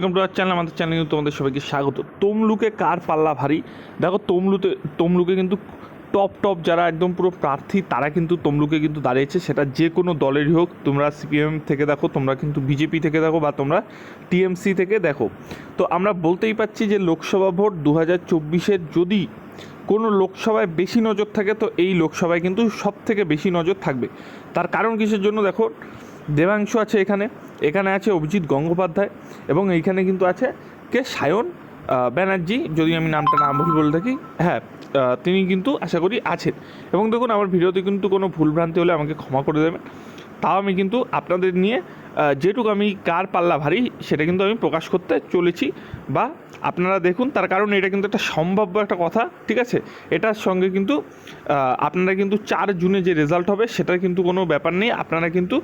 Welcome to R channel আমাদের চ্যানেলে তোমাদের সবাইকে স্বাগত। তমলুকে কার পাল্লা ভারী? দেখো, তমলুতে, তমলুকে কিন্তু টপ টপ যারা একদম পুরো প্রার্থী, তারা কিন্তু তমলুকে কিন্তু দাঁড়িয়েছে। সেটা যে কোনো দলেরই হোক, তোমরা সিপিএম থেকে দেখো, তোমরা কিন্তু বিজেপি থেকে দেখো, বা তোমরা টিএমসি থেকে দেখো। তো আমরা বলতেই পাচ্ছি যে লোকসভা ভোট দু হাজার চব্বিশের যদি কোনো লোকসভায় বেশি নজর থাকে, তো এই লোকসভায় কিন্তু সব থেকে বেশি নজর থাকবে। তার কারণ কিসের জন্য? দেখো, দেবাংশ আছে এখানে। এখানে আছে অভিজিৎ গঙ্গোপাধ্যায় এবং এইখানে কিন্তু আছে কে? সায়ন ব্যানার্জি, যদি আমি নামটা না ভুল বলে থাকি। হ্যাঁ তিনি কিন্তু আশা করি আছেন। এবং দেখুন, আমার ভিডিওতে কিন্তু কোনো ভুলভ্রান্তি হলে আমাকে ক্ষমা করে দেবেন। তাও আমি কিন্তু আপনাদের নিয়ে যেটুকু আমি কার পাল্লা ভারী, সেটা কিন্তু আমি প্রকাশ করতে চলেছি। বা আপনারা দেখুন, তার কারণ এটা কিন্তু একটা সম্ভাব্য একটা কথা, ঠিক আছে? এটার সঙ্গে কিন্তু আপনারা কিন্তু চার জুনে যে রেজাল্ট হবে, সেটার কিন্তু কোনো ব্যাপার নেই। আপনারা কিন্তু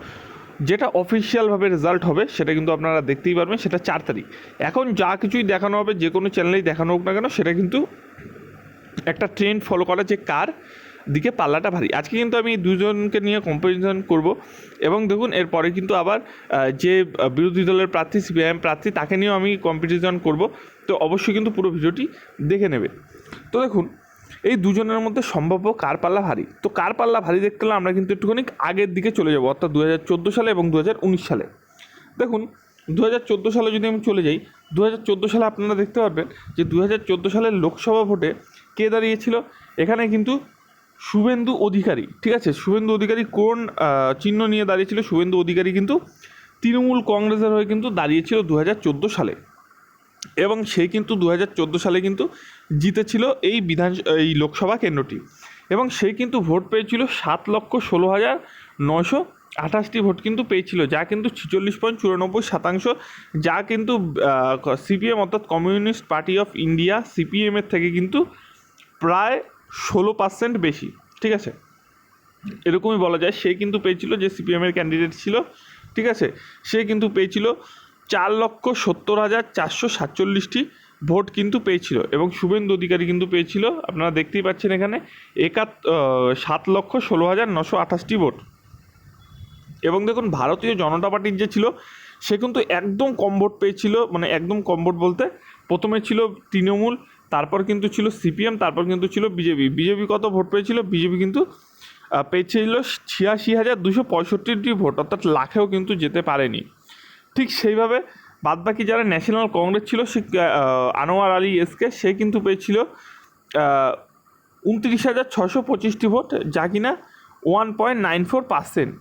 যেটা অফিসিয়ালভাবে রেজাল্ট হবে, সেটা কিন্তু আপনারা দেখতেই পারবেন, সেটা চার তারিখ। এখন যা কিছুই দেখানো হবে, যে কোনো চ্যানেলেই দেখানো হোক না কেন, সেটা কিন্তু একটা ট্রেন্ড ফলো করা যে কার দিকে পাল্লাটা ভারী। আজকে কিন্তু আমি দুজনকে নিয়ে কম্পারিজন করব এবং দেখুন, এরপরে কিন্তু আবার যে বিরোধী দলের প্রার্থী, সিপিআইএম প্রার্থী, তাকে নিয়েও আমি কম্পিটিশন করব। তো অবশ্যই কিন্তু পুরো ভিডিওটি দেখে নেবে। তো দেখুন এই দুজনের মধ্যে সম্ভাব্য কার পাল্লা ভারী। তো কার পাল্লা ভারী দেখতে হলে আমরা কিন্তু একটুখানি আগের দিকে চলে যাব, অর্থাৎ দু হাজার চোদ্দ সালে এবং দু হাজার উনিশ সালে। দেখুন দু হাজার চোদ্দ সালে যদি আমি চলে যাই দু হাজার চোদ্দ সালে আপনারা দেখতে পারবেন যে দু হাজার চোদ্দ সালের লোকসভা ভোটে কে দাঁড়িয়েছিল? এখানে কিন্তু শুভেন্দু অধিকারী, ঠিক আছে? শুভেন্দু অধিকারী কোন চিহ্ন নিয়ে দাঁড়িয়েছিল? শুভেন্দু অধিকারী কিন্তু তৃণমূল কংগ্রেসের হয়ে কিন্তু দাঁড়িয়েছিল দু হাজার চোদ্দ সালে। এবং সে কিন্তু দু হাজার চোদ্দ সালে কিন্তু জিতেছিল এই বিধান, এই লোকসভা কেন্দ্রটি। এবং সে কিন্তু ভোট পেয়েছিল সাত লক্ষ ষোলো হাজার নশো আঠাশটি ভোট কিন্তু পেয়েছিল, যা কিন্তু ছিচল্লিশ পয়েন্ট চুরানব্বই শতাংশ, যা কিন্তু সিপিএম অর্থাৎ কমিউনিস্ট পার্টি অফ ইন্ডিয়া সিপিএমের থেকে কিন্তু প্রায় ষোলো পার্সেন্ট বেশি, ঠিক আছে? এরকমই বলা যায়। সে কিন্তু পেয়েছিল যে সিপিএমের ক্যান্ডিডেট ছিল, ঠিক আছে? সে কিন্তু পেয়েছিল চার লক্ষ সত্তর হাজার চারশো সাতচল্লিশটি ভোট কিন্তু পেয়েছিল এবং শুভেন্দু অধিকারী কিন্তু পেয়েছিল। আপনারা দেখতেই পাচ্ছেন এখানে একাত সাত লক্ষ ষোলো হাজার নশো আঠাশটি ভোট। এবং দেখুন, ভারতীয় জনতা পার্টির যে ছিল, সে কিন্তু একদম কম ভোট পেয়েছিল মানে একদম কম ভোট বলতে প্রথমে ছিল তৃণমূল, তারপর কিন্তু ছিল সিপিএম, তারপর কিন্তু ছিল বিজেপি। বিজেপি কত ভোট পেয়েছিল? বিজেপি কিন্তু পেয়েছিল ছিয়াশি হাজার দুশো পঁয়ষট্টিটি ভোট, অর্থাৎ লাখেও কিন্তু যেতে পারেনি। ঠিক সেইভাবে। বাদবাকি যারা ন্যাশনাল কংগ্রেস ছিল, সে আনোয়ার আলী এসকে সে কিন্তু পেয়েছিল উনত্রিশ হাজার ছশো পঁচিশটি ভোট, যা কিনা one point nine four percent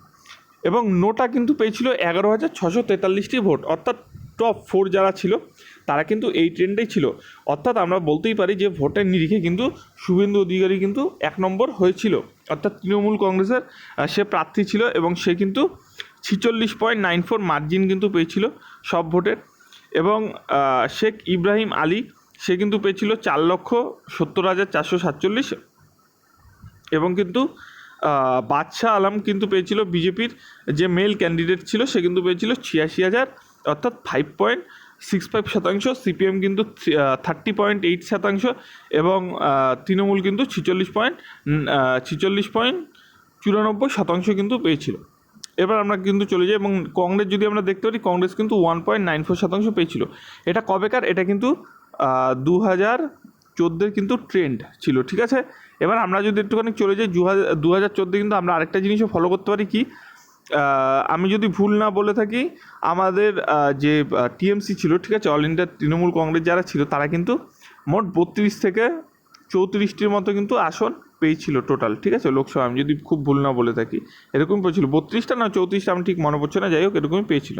এবং নোটা কিন্তু পেয়েছিল এগারো হাজার ছশো তেতাল্লিশটি ভোট। অর্থাৎ টপ ফোর যারা ছিল, তারা কিন্তু এই ট্রেন্ডেই ছিল। অর্থাৎ আমরা বলতেই পারি যে ভোটের নিরিখে কিন্তু শুভেন্দু অধিকারী কিন্তু এক নম্বর হয়েছিল। অর্থাৎ তৃণমূল কংগ্রেসের সে প্রার্থী ছিল এবং সে কিন্তু ছিচল্লিশ পয়েন্ট নাইন ফোর মার্জিন কিন্তু পেয়েছিল সব ভোটের এবং শেখ ইব্রাহিম আলী, সে কিন্তু পেয়েছিল চার লক্ষ সত্তর হাজার চারশো সাতচল্লিশ। এবং কিন্তু বাদশাহ আলম কিন্তু পেয়েছিল বিজেপির যে মেল ক্যান্ডিডেট ছিল, সে কিন্তু পেয়েছিল ছিয়াশি হাজার, অর্থাৎ ফাইভ পয়েন্ট সিক্স ফাইভ শতাংশ। সিপিএম কিন্তু থার্টি পয়েন্ট এইট শতাংশ। এবং তৃণমূল কিন্তু ছিচল্লিশ পয়েন্ট ছিচল্লিশ পয়েন্ট চুরানব্বই শতাংশ কিন্তু পেয়েছিল। এবার আমরা কিন্তু চলে যাই এবং কংগ্রেস যদি আমরা দেখতে পারি, কংগ্রেস কিন্তু ওয়ান পয়েন্ট নাইন ফোর শতাংশ পেয়েছিল। এটা কবেকার? এটা কিন্তু দু হাজার চোদ্দোর কিন্তু ট্রেন্ড ছিল, ঠিক আছে? এবার আমরা যদি একটুখানি চলে যাই দু হাজার চোদ্দ কিন্তু আমরা আরেকটা জিনিসও ফলো করতে পারি কি? আমি যদি ভুল না বলে থাকি, আমাদের যে টিএমসি ছিল, ঠিক আছে? অল ইন্ডিয়া তৃণমূল কংগ্রেস যারা ছিল, তারা কিন্তু মোট বত্রিশ থেকে চৌত্রিশটির মতো কিন্তু আসন পেয়েছিল টোটাল ঠিক আছে? লোকসভা, আমি যদি খুব ভুল না বলে থাকি, এরকমই পেয়েছিল। বত্রিশটা না চৌত্রিশটা, আমি ঠিক মনে পড়ছে না, যাই হোক, এরকমই পেয়েছিল।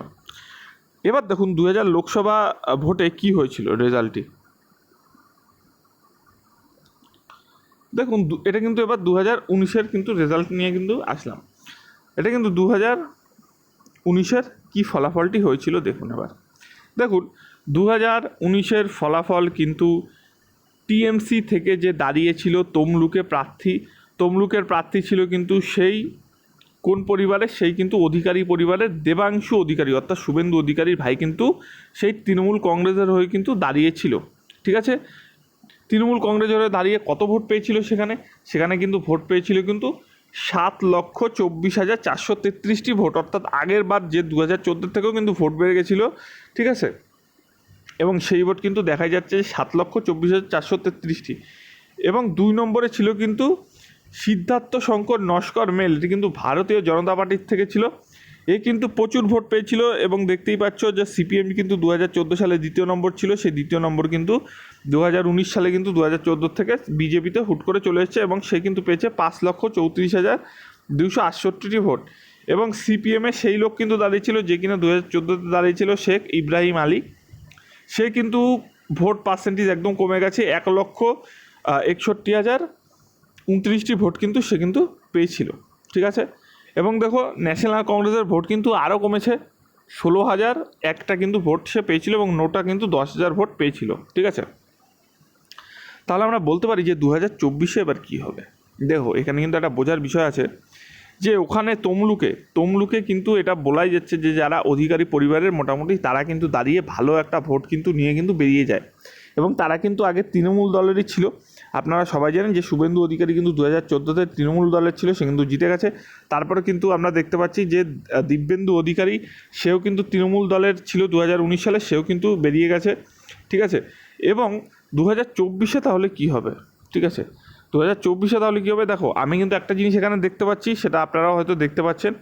এবার দেখুন দু হাজার লোকসভা ভোটে কি হয়েছিল রেজাল্টটি দেখুন এটা কিন্তু এবার দু হাজার উনিশের কিন্তু রেজাল্ট নিয়ে কিন্তু আসলাম। এটা কিন্তু দু হাজার উনিশের কী ফলাফলটি হয়েছিল, দেখুন এবার। দেখুন দু হাজার উনিশের ফলাফল কিন্তু টিএমসি থেকে যে দাঁড়িয়েছিল তমলুকে প্রার্থী, তমলুকের প্রার্থী ছিল কিন্তু সেই কোন পরিবারের? সেই কিন্তু অধিকারী পরিবারের দেবাংশু অধিকারী, অর্থাৎ শুভেন্দু অধিকারীর ভাই কিন্তু সেই তৃণমূল কংগ্রেসের হয়ে কিন্তু দাঁড়িয়েছিল। ঠিক আছে? তৃণমূল কংগ্রেসের হয়ে দাঁড়িয়ে কত ভোট পেয়েছিল সেখানে? সেখানে কিন্তু ভোট পেয়েছিল কিন্তু সাত লক্ষ চব্বিশ হাজার চারশো তেত্রিশটি ভোট, অর্থাৎ আগের বার যে দু হাজার চোদ্দোর থেকেও কিন্তু ভোট বেড়ে গেছিল। ঠিক আছে? এবং সেই ভোট কিন্তু দেখা যাচ্ছে সাত লক্ষ চব্বিশ হাজার চারশো তেত্রিশটি। এবং দুই নম্বরে ছিল কিন্তু সিদ্ধার্থ শঙ্কর নস্কর মেল, এটি কিন্তু ভারতীয় জনতা পার্টির থেকে ছিল। এ কিন্তু প্রচুর ভোট পেয়েছিল এবং দেখতেই পাচ্ছ যে সিপিএম কিন্তু দু হাজার চোদ্দ সালে দ্বিতীয় নম্বর ছিল, সেই দ্বিতীয় নম্বর কিন্তু দু হাজার উনিশ সালে কিন্তু দু হাজার চোদ্দ থেকে বিজেপিতে হুট করে চলে এসেছে এবং সে কিন্তু পেয়েছে পাঁচ লক্ষ চৌত্রিশ হাজার দুশো আটষট্টিটি ভোট। এবং সিপিএমে সেই লোক কিন্তু দাঁড়িয়েছিল যে কিনা দু হাজার চোদ্দোতে দাঁড়িয়েছিল শেখ ইব্রাহিম আলী। সে কিন্তু ভোট পার্সেন্টেজ একদম কমে গেছে এক লক্ষ একষট্টি হাজার উনত্রিশটি ভোট কিন্তু সে কিন্তু পেয়েছিল, ঠিক আছে? এবং দেখো ন্যাশনাল কংগ্রেসের ভোট কিন্তু আরও কমেছে, ষোলো হাজার একটা কিন্তু ভোট সে পেয়েছিল এবং নোটা কিন্তু দশ হাজার ভোট পেয়েছিল, ঠিক আছে? তাহলে আমরা বলতে পারি যে দু হাজার চব্বিশে এবার কী হবে? দেখো, এখানে কিন্তু একটা বোঝার বিষয় আছে। যে ওখানে তমলুকে তমলুকে কিন্তু এটা বলাই যাচ্ছে যে যারা অধিকারী পরিবারের মোটামুটি তারা কিন্তু দাঁড়িয়ে ভালো একটা ভোট কিন্তু নিয়ে কিন্তু বেরিয়ে যায়। এবং তারা কিন্তু আগে তৃণমূল দলেরই ছিল। আপনারা সবাই জানেন যে শুভেন্দু অধিকারী কিন্তু দু হাজার চোদ্দোতে তৃণমূল দলের ছিল, সে কিন্তু জিতে গেছে। তারপরে কিন্তু আমরা দেখতে পাচ্ছি যে দিব্যেন্দু অধিকারী, সেও কিন্তু তৃণমূল দলের ছিল দু হাজার উনিশ সালে, সেও কিন্তু বেরিয়ে গেছে। ঠিক আছে? এবং দু হাজার চব্বিশে তাহলে কী হবে? ঠিক আছে? দু হাজার চব্বিশে তাহলে কী হবে? দেখো, আমি কিন্তু একটা জিনিস এখানে দেখতে পাচ্ছি, সেটা আপনারাও হয়তো দেখতে পাচ্ছেন,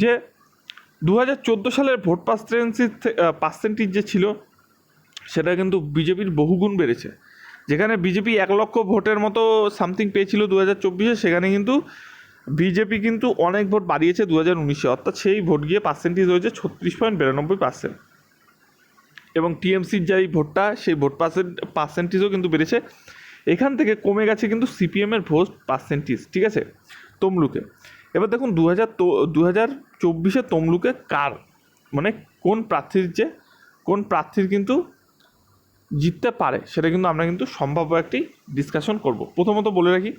যে দু হাজার চোদ্দ সালের ভোট পার্সেন্টেজ পার্সেন্টেজ যে ছিল, সেটা কিন্তু বিজেপির বহুগুণ বেড়েছে। যেখানে বিজেপি এক লক্ষ ভোটের মতো সামথিং পেয়েছিল দু হাজার চব্বিশে, সেখানে কিন্তু বিজেপি কিন্তু অনেক ভোট বাড়িয়েছে দু হাজার উনিশে। অর্থাৎ সেই ভোট গিয়ে পার্সেন্টেজ হয়েছে ছত্রিশ পয়েন্ট বিরানব্বই পার্সেন্ট এবং টিএমসির যে ভোটটা, সেই ভোট পার্সেন্ট পার্সেন্টেজও কিন্তু বেড়েছে। এখান থেকে কমে গেছে কিন্তু সিপিএমের ভোট পার্সেন্টেজ ঠিক আছে? তমলুকে। এবার দেখুন দু হাজার দু হাজার চব্বিশে তমলুকে কার? মানে কোন প্রার্থীর যে, কোন প্রার্থীর কিন্তু জিততে পারে, সেটা কিন্তু আমরা কিন্তু সম্ভাব্য একটি ডিসকাশন করব। প্রথমত বলে রাখি,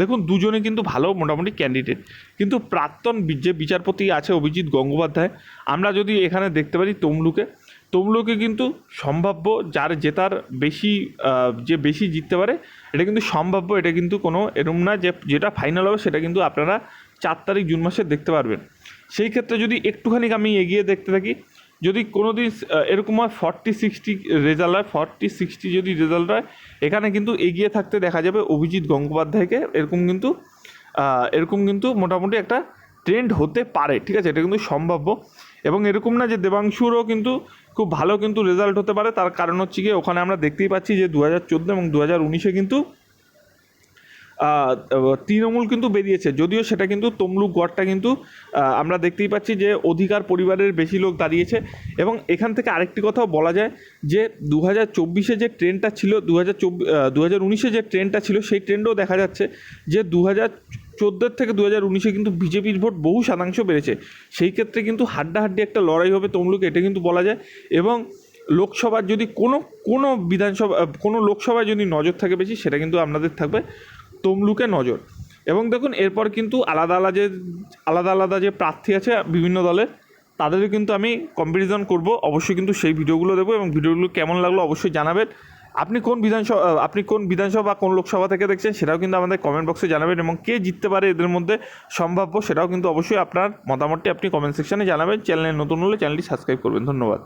দেখুন দুজনে কিন্তু ভালো মোটামুটি ক্যান্ডিডেট কিন্তু প্রাক্তন যে বিচারপতি আছে অভিজিৎ গঙ্গোপাধ্যায়, আমরা যদি এখানে দেখতে পারি তমলুকে তমলুকে কিন্তু সম্ভাব্য যার জেতার বেশি যে বেশি জিততে পারে, এটা কিন্তু সম্ভাব্য, এটা কিন্তু কোনো এরম না যে যেটা ফাইনাল হবে সেটা কিন্তু আপনারা চার তারিখ জুন মাসে দেখতে পারবেন। সেই ক্ষেত্রে যদি একটুখানি আমি এগিয়ে দেখতে থাকি, যদি কোনো দিন এরকম হয় ফর্টি সিক্সটি রেজাল্ট হয় ফর্টি সিক্সটি যদি রেজাল্ট হয়, এখানে কিন্তু এগিয়ে থাকতে দেখা যাবে অভিজিৎ গঙ্গোপাধ্যায়কে। এরকম কিন্তু এরকম কিন্তু মোটামুটি একটা ট্রেন্ড হতে পারে, ঠিক আছে? এটা কিন্তু সম্ভাব্য। এবং এরকম না যে দেবাংশুরও কিন্তু খুব ভালো কিন্তু রেজাল্ট হতে পারে। তার কারণ হচ্ছে গিয়ে ওখানে আমরা দেখতেই পাচ্ছি যে দু হাজার চোদ্দ এবং দু হাজার উনিশে কিন্তু তৃণমূল কিন্তু বেরিয়েছে। যদিও সেটা কিন্তু তমলুক গড়টা কিন্তু আমরা দেখতেই পাচ্ছি যে অধিকার পরিবারের বেশি লোক দাঁড়িয়েছে। এবং এখান থেকে আরেকটি কথাও বলা যায় যে দু হাজার চব্বিশে যে ট্রেনটা ছিল দু হাজার চব্বিশ দু হাজার উনিশে যে ট্রেনটা ছিল, সেই ট্রেন্ডও দেখা যাচ্ছে যে দু হাজার চোদ্দোর থেকে দু হাজার উনিশে কিন্তু বিজেপির ভোট বহু শতাংশ বেড়েছে। সেই ক্ষেত্রে কিন্তু হাড্ডাহাড্ডি একটা লড়াই হবে তমলুকে, এটা কিন্তু বলা যায়। এবং লোকসভার যদি কোনো কোনো বিধানসভা কোনো লোকসভায় যদি নজর থাকে বেশি, সেটা কিন্তু আপনাদের থাকবে তমলুকে নজর। এবং দেখুন, এরপর কিন্তু আলাদা আলাদা যে, আলাদা আলাদা যে প্রার্থী আছে বিভিন্ন দলের, তাদেরও কিন্তু আমি কম্পিটিশন করব। অবশ্যই কিন্তু সেই ভিডিওগুলো দেবো এবং ভিডিওগুলো কেমন লাগল অবশ্যই জানাবেন। আপনি কোন বিধানসভা আপনি কোন বিধানসভা বা কোন লোকসভা থেকে দেখছেন, সেটাও কিন্তু আমাদের কমেন্ট বক্সে জানাবেন এবং কে জিততে পারে এদের মধ্যে সম্ভাব্য, সেটাও কিন্তু অবশ্যই আপনার মতামতটি আপনি কমেন্ট সেকশনে জানাবেন। চ্যানেলে নতুন হলে চ্যানেলটি সাবস্ক্রাইব করবেন। ধন্যবাদ।